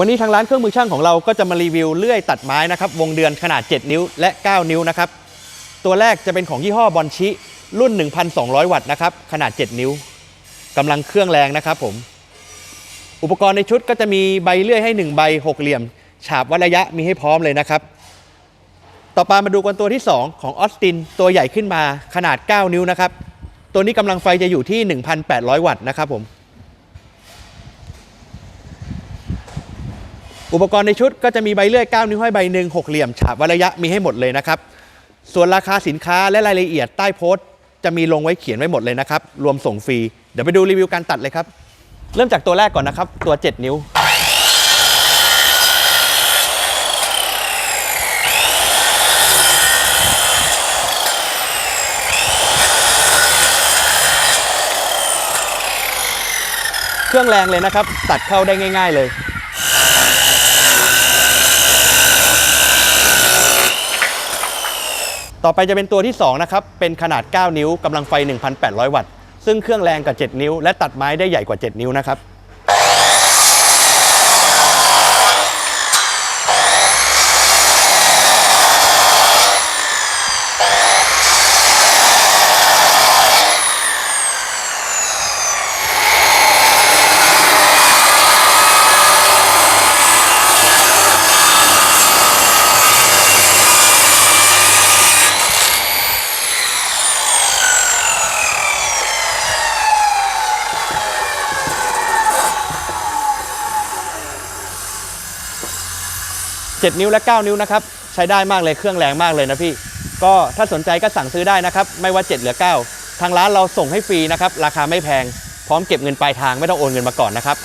วันนี้ทางร้านเครื่องมือช่างของเราก็จะมารีวิวเลื่อยตัดไม้นะครับวงเดือนขนาด 7 นิ้วและ 9 นิ้วนะครับตัวแรกจะเป็นของยี่ห้อบอลชิ รุ่น 1,200 วัตต์นะครับขนาด 7 นิ้วกำลังเครื่องแรงนะครับผมอุปกรณ์ในชุดก็จะมีใบเลื่อยให้ 1 ใบหกเหลี่ยม ฉาบวัดระยะมีให้พร้อมเลยนะครับ ต่อไปมาดูกันตัวที่ 2 ของออสตินตัวใหญ่ขึ้นมาขนาด 9 นิ้วนะครับตัวนี้กำลังไฟจะอยู่ที่ 1,800 วัตต์นะครับผม อุปกรณ์ในชุดก็จะมีใบเลื่อย 9 นิ้วห้อยใบหนึ่งหกเหลี่ยมฉาบวัดระยะมีให้หมดเลยนะครับ ส่วนราคาสินค้าและรายละเอียดใต้โพสต์จะมีลงไว้เขียนไว้หมดเลยนะครับ รวมส่งฟรี เดี๋ยวไปดูรีวิวการตัดเลยครับ เริ่มจากตัวแรกก่อนนะครับ ตัว 7 นิ้ว เครื่องแรงเลยนะครับ ตัดเข้าได้ง่าย ๆเลย ต่อไปจะเป็นตัวที่2นะครับเป็นขนาด 9 นิ้วกำลังไฟ 1,800 วัตต์ซึ่งเครื่องแรงกว่า 7 นิ้ว และตัดไม้ได้ใหญ่กว่า 7 นิ้วนะครับ 7 นิ้วและ 9 นิ้วนะครับใช้ได้มากเลยเครื่องแรงมากเลยนะพี่ ก็ถ้าสนใจก็สั่งซื้อได้นะครับไม่ว่า 7 หรือ 9 ทางร้านเราส่งให้ฟรีนะครับราคาไม่แพงพร้อมเก็บเงินปลายทางไม่ต้องโอนเงินมาก่อนนะครับ